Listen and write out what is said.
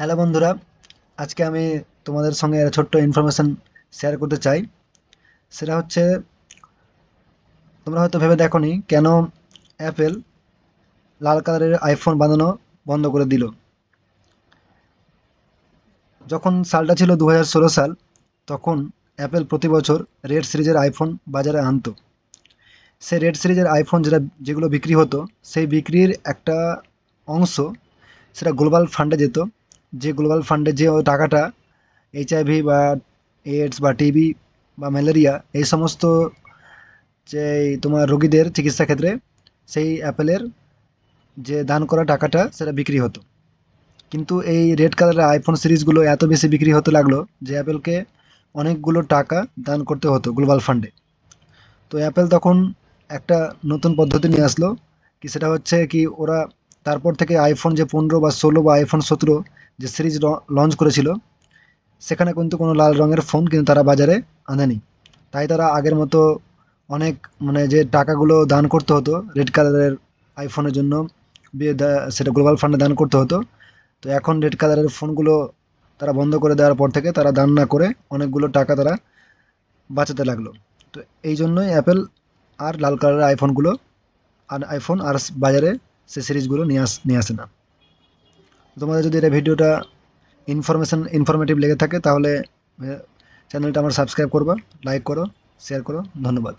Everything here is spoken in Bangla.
হ্যালো বন্ধুরা, আজকে আমি তোমাদের সঙ্গে একটা ছোট্ট ইনফরমেশান শেয়ার করতে চাই। সেটা হচ্ছে, তোমরা হয়তো ভেবে দেখো নি কেন অ্যাপেল লাল কালারের আইফোন বানানো বন্ধ করে দিল। যখন সালটা ছিল দু হাজার ষোলো সাল, তখন অ্যাপেল প্রতি বছর রেড সিরিজের আইফোন বাজারে আনতো। সেই রেড সিরিজের আইফোন যেটা, যেগুলো বিক্রি হতো, সেই বিক্রির একটা অংশ সেটা গ্লোবাল ফান্ডে যেত। যে গ্লোবাল ফান্ডে যে টাকাটা এইচআইভি বা এইডস বা টিবি বা ম্যালেরিয়া, এই সমস্ত যে তোমার রোগীদের চিকিৎসা ক্ষেত্রে সেই অ্যাপেলের যে দান করা টাকাটা সেটা বিক্রি হতো। কিন্তু এই রেড কালারের আইফোন সিরিজগুলো এত বেশি বিক্রি হতে লাগল যে অ্যাপেলকে অনেকগুলো টাকা দান করতে হতো গ্লোবাল ফান্ডে। তো অ্যাপেল তখন একটা নতুন পদ্ধতি নিয়ে আসলো, কি সেটা হচ্ছে কি ওরা তারপর থেকে আইফোন যে পনেরো বা ষোলো বা আইফোন সতেরো যে সিরিজ লঞ্চ করেছিল, সেখানে কিন্তু কোনো লাল রঙের ফোন কিন্তু তারা বাজারে আনেনি। তাই তারা আগের মতো অনেক মানে যে টাকাগুলো দান করতে হতো রেড কালারের আইফোনের জন্য বিয়ে সেটা গ্লোবাল ফান্ডে দান করতে হতো, তো এখন রেড কালারের ফোনগুলো তারা বন্ধ করে দেওয়ার পর থেকে তারা দান না করে অনেকগুলো টাকা তারা বাঁচাতে লাগল। তো এই জন্যই অ্যাপেল আর লাল কালারের আইফোনগুলো আর আইফোন আর বাজারে সে সিরিজগুলো নিয়ে আস, নিয়ে আসে না। তোমাদের যদি এটা ভিডিওটা ইনফরমেশান ইনফরমেটিভ লেগে থাকে, তাহলে চ্যানেলটা আমার সাবস্ক্রাইব করবা লাইক করো শেয়ার করো, ধন্যবাদ।